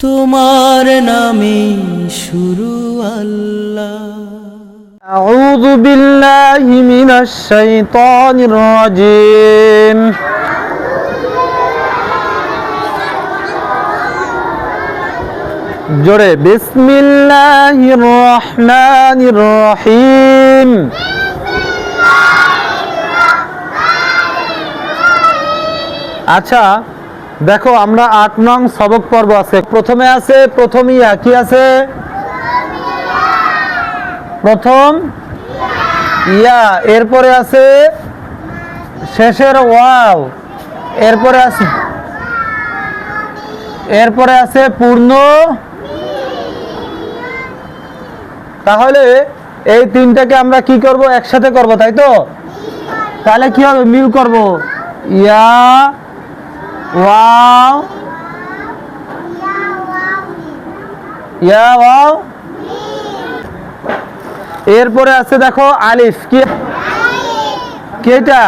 তোমার নামে শুরু আল্লাহ أعوذ بالله من الشيطان الرجيم জোরে বিসমিল্লাহির রহমানির রহিম আচ্ছা দেখো, আমরা আট নং সবক পর্ব আছে। প্রথমে আছে, প্রথমিয়া, কি আছে? প্রথম ইয়া, এরপরে আছে শেষের ওয়াও, এরপরে আছে এরপরে আছে পূর্ণ। তাহলে এই তিনটাকে আমরা কি করব? একসাথে করব, তাই তো? তাহলে কি হবে? মিল করব। ইয়া ওয়াও ইয়া এরপরে আছে দেখো আলিফ, কি? কি এটা?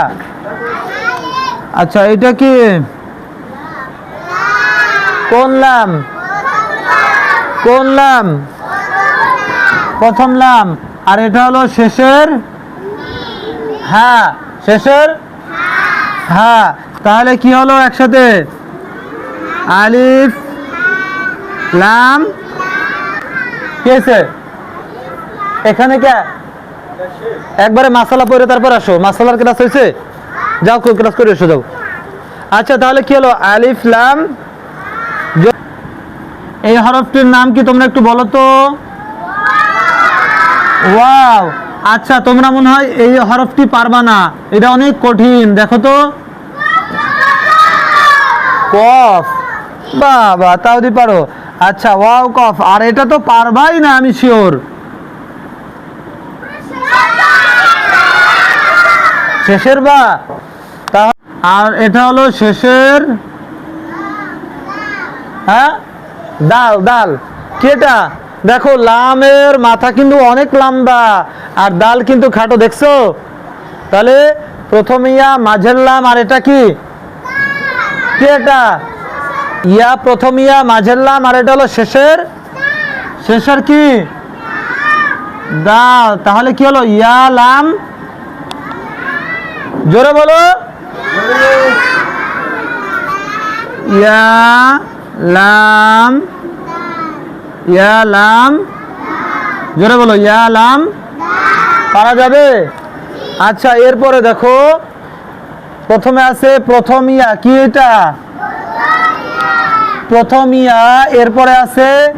আচ্ছা এটা কি? কোন লাম কোন লাম প্রথম লাম আর এটা হলো শেষের? হ্যাঁ শেষের? হ্যাঁ তাহলে কি হলো একসাথে? আলিফ, লাম, কি এখানে কে? একবারে মাসালা পরে তারপর আসো। মাসালার ক্লাস হয়েছে? যাও ক্লাস করে এসো, যাও। আচ্ছা তাহলে কি হলো? আলিফ, লাম এই হরফটির নাম কি তোমরা একটু বলো তো? আচ্ছা তোমরা মনে হয় এই হরফটি পারবা না। এটা অনেক কঠিন, দেখো তো। কফ। বাবা, তাও দি পারো। আচ্ছা ওয়াও, কফ। আর এটা তো পারবাই না, আমি শিওর শেষের বা। আর এটা হলো শেষের হ্যাঁ? ডাল ডাল। কেটা? দেখো, লামের মাথা কিন্তু অনেক লম্বা। আর ডাল কিন্তু খাটো, দেখছ? তাহলে প্রথম ইয়া, মাঝের লাম, আর এটা কি? এটা ইয়া প্রথম ইয়া, মাঝের লাম, আর এটা হলো শেষের। শেষের কি? দাল তাহলে কি হলো? ইয়া লাম। জোরে বলো। ইয়া লাম। ইয়া লাম। জোরে বলো, ইয়া লাম। পারা যাবে? আচ্ছা এরপরে দেখো প্রথমে আছে প্রথম ইয়া, কি এটা? প্রথম ইয়া, এরপরে আছে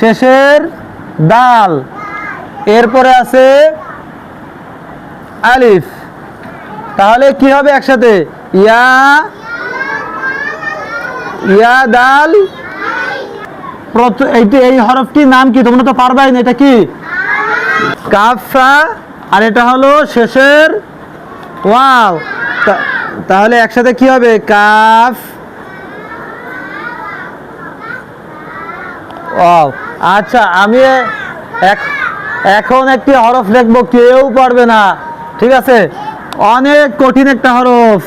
শেষের দাল, এরপরে আছে আলিফ। তাহলে কি হবে একসাথে? ইয়া ইয়া প্রথ- এইটি এই হরফটির নাম কি? তোমরা তো পারবাই না, এটা কি? কাফা আর এটা হলো শেষের ওয়াও। তাহলে একসাথে কি হবে? কাফ। আচ্ছা আমি এখন একটি হরফ লিখব, কেউ পারবে না। ঠিক আছে? অনেক কঠিন একটা হরফ।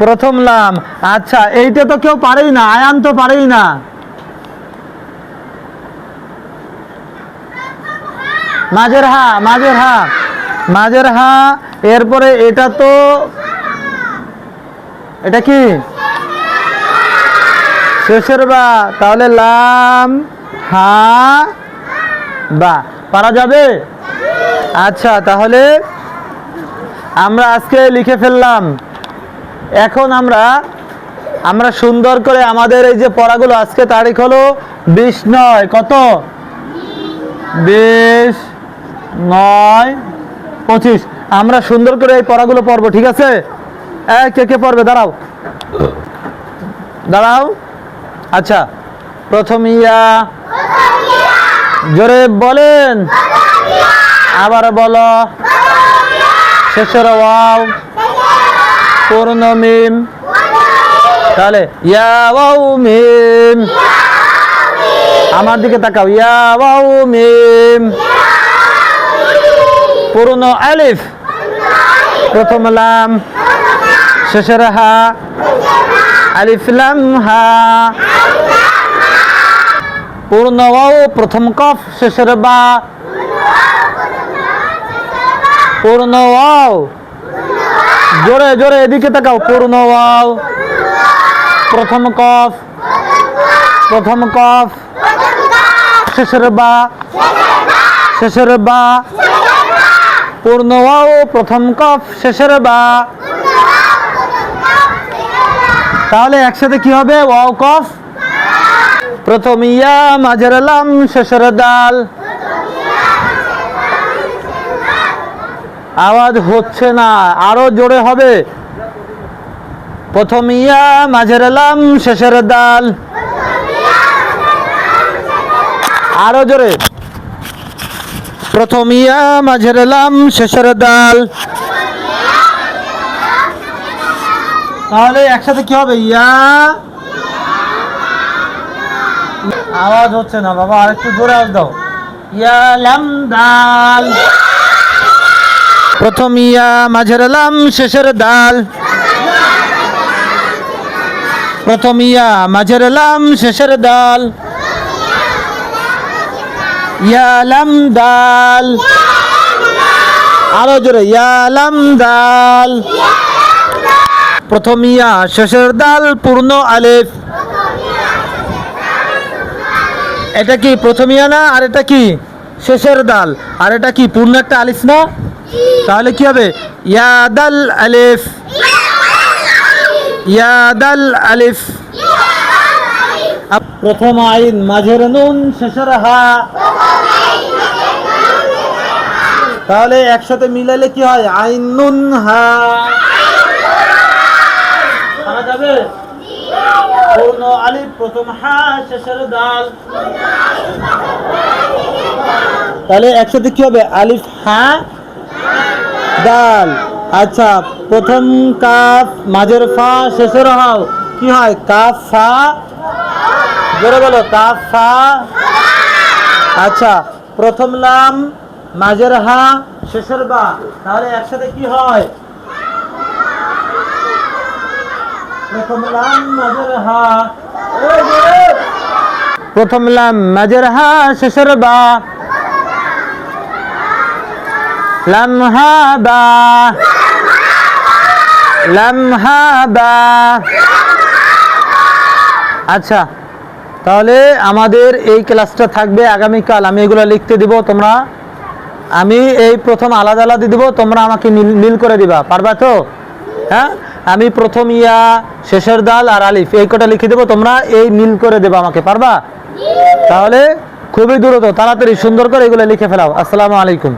প্রথম লাম। আচ্ছা এইটা তো কেউ পারেই না, আয়ান তো পারেই না। মাঝের হা মাঝের হা মাঝের হা, এরপরে এটা তো, এটা কি? শেষের বা, তাহলে লাম, হা, বা, পারা যাবে? আচ্ছা তাহলে আমরা আজকে লিখে ফেললাম। এখন আমরা আমরা সুন্দর করে আমাদের এই যে পড়াগুলো, আজকে তারিখ হলো বিশ নয়, কত? বিশ নয়, পঁচিশ। আমরা সুন্দর করে এই পড়াগুলো পড়ব, ঠিক আছে? কে কে পড়বে? দাঁড়াও। দাঁড়াও। আচ্ছা প্রথম ইয়া। জোরে বলেন। আবার বলো। শেষের ওয়াও। পূর্ণ মিম। তাহলে ইয়া ওয়াও মিম। আমার দিকে তাকাও। ইয়া ওয়াও মিম। পূর্ণ আলিফ। প্রথম লাম, শেষের হা। আলিফ লাম হা। পূর্ণ ওয়াও, প্রথম কফ, শেষের বা। পূর্ণ ওয়াও। জোরে জোরে, এদিকে তাকাও। পূর্ণ ওয়াও। প্রথম কফ। প্রথম কফ। শেষের বা। শেষের বা। পূর্ণ ওয়াও প্রথম কফ শেষের বা। তাহলে একসাথে কি হবে? ওয়াও কফ। প্রথম ইয়া, মাঝের লাম, শেষের দাল আওয়াজ হচ্ছে না, আরও জোরে হবে। প্রথম ইয়া, মাঝের লাম, শেষের দাল আরও জোরে। প্রথম ইয়া মাঝের লাম, শেষের দাল তাহলে একসাথে কি হবে? ইয়া। আওয়াজ হচ্ছে না, বাবা, আরেকটু জোরে আওয়াজ দাও। ইয়া লাম দাল প্রথম ইয়া মাঝের লাম, শেষের দাল প্রথম ইয়া মাঝের লাম, শেষের দাল ইয়া লাম দাল। আরও জোরে, ইয়া লাম দাল। প্রথম ইয়া, শেষের দাল, পূর্ণ আলেফ। এটা কি প্রথম ইয়া না, আর এটা কি? শেষের দাল। আর এটা কি, পূর্ণ একটা আলিফ না? তাহলে কি হবে? ইয়াদাল আলিফ। ইয়াদাল আলিফ। প্রথম আইন মাঝের নুন, শেষের হা। তাহলে একসাথে মিলালে কি হয়? আইন নুন, হা। যাবে? আচ্ছা প্রথম কাফ, মাঝের ফা, শেষের হাও। কি হয়? কাফ, ফা জোরে বলো আচ্ছা প্রথম লাম মাঝের হা, শেষের বা। তাহলে একসাথে কি হয়? প্রথম লাম মাঝের হা। প্রথম লাম মাঝের হা, শেষের বা। লামহাবা লামহাবা আচ্ছা তাহলে আমাদের এই ক্লাসটা থাকবে আগামীকাল। আমি এগুলো লিখতে দিব, তোমরা আমি এই প্রথম আলাদা আলাদা দিব, তোমরা আমাকে মিল করে দিবা। পারবা তো? হ্যাঁ? আমি প্রথম ইয়া, শেষের দাল আর আলিফ, এই কটা লিখে দেবো, তোমরা এই মিল করে দেবা আমাকে, পারবা? তাহলে খুবই দ্রুত, তাড়াতাড়ি সুন্দর করে এগুলো লিখে ফেলাও। আসসালামু আলাইকুম।